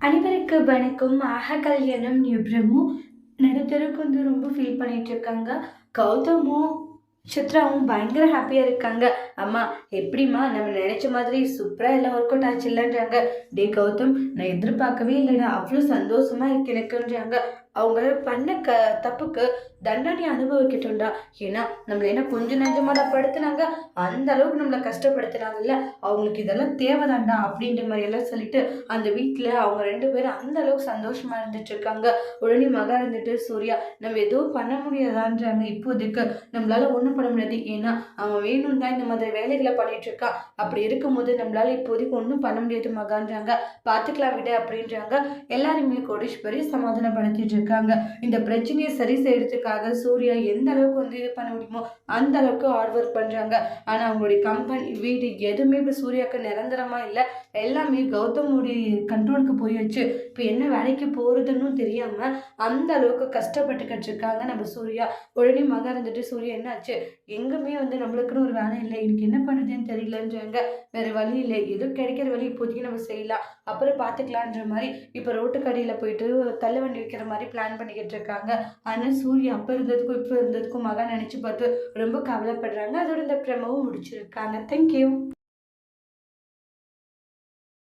அனைவருக்கு வணக்கம். ஆக கல்யாணம் பிரம்மு. நடுத்தருக்கு வந்து ரொம்ப ஃபீல் பண்ணிட்டு இருக்காங்க. கௌதமும் சித்ராவும் பயங்கர ஹாப்பியாக இருக்காங்க. அம்மா எப்படிம்மா நம்ம நினச்ச மாதிரி சூப்பராக எல்லாம் ஒர்க் அவுட் ஆச்சு இல்லைன்றாங்க. டே கௌதம் நான் எதிர்பார்க்கவே இல்லைடா அவ்வளோ சந்தோஷமாக இருக்கு எனக்குன்றாங்க. அவங்க பண்ண க தப்புக்கு தண்டனை அனுபவிக்கட்டும்டா. ஏன்னா நம்மளை என்ன கொஞ்சம் நெஞ்சமாக படுத்துனாங்க? அந்த அளவுக்கு நம்மளை கஷ்டப்படுத்துனாங்கல்ல அவங்களுக்கு இதெல்லாம் தேவைதான்டா அப்படின்ற மாதிரியெல்லாம் சொல்லிட்டு அந்த வீட்டில் அவங்க ரெண்டு பேரும் அந்த அளவுக்கு சந்தோஷமாக இருந்துட்டு இருக்காங்க. உடனே மகா இருந்துட்டு சூர்யா நம்ம எதுவும் பண்ண முடியாதான்றாங்க. இப்போதைக்கு நம்மளால ஒன்றும் பண்ண முடியாது. ஏன்னா அவன் வேணும் தான் இந்த மாதிரி வேலைகளை பண்ணிட்டு இருக்கான் அப்படி இருக்கும்போது நம்மளால இப்போதைக்கு ஒன்றும் பண்ண முடியாது மகான்றாங்க. பார்த்துக்கலாம் விட அப்படின்றாங்க. எல்லாருமே கோடீஸ்வரி சமாதானப்படுத்திட்டு இருக்காங்க. இந்த பிரச்சனையை சரி செய்யறதுக்காக சூர்யா எந்த அளவுக்கு வந்து இது பண்ண முடியுமோ அந்த அளவுக்கு ஹார்ட் ஒர்க் பண்றாங்க. ஆனா அவங்களுடைய கம்பெனி வீடு எதுவுமே இப்போ சூர்யாவுக்கு நிரந்தரமா இல்லை. எல்லாமே கௌதமுடைய கண்ட்ரோலுக்கு போயாச்சு. இப்போ என்ன வேலைக்கு போகிறதுன்னு தெரியாமல் அந்த அளவுக்கு கஷ்டப்பட்டுக்கிட்டு இருக்காங்க நம்ம சூர்யா. உடனே மகா இருந்துட்டு சூர்யா என்னாச்சு? எங்குமே வந்து நம்மளுக்குன்னு ஒரு வேலை இல்லை. எனக்கு என்ன பண்ணுதுன்னு தெரியலன்றாங்க. வேறு வழி இல்லை. எதுவும் கிடைக்கிற வழி இப்போதைக்கு நம்ம செய்யலாம். அப்புறம் பார்த்துக்கலான்ற மாதிரி இப்போ ரோட்டுக்கடியில் போயிட்டு தள்ளு வண்டி வைக்கிற மாதிரி பிளான் பண்ணிக்கிட்டு இருக்காங்க. ஆனால் சூரிய அப்போ இருந்ததுக்கும் இப்போ இருந்ததுக்கும் மகா நினச்சி பார்த்து ரொம்ப கவலைப்படுறாங்க. அதோட இந்த பிரமவும் முடிச்சிருக்காங்க. தேங்க்யூ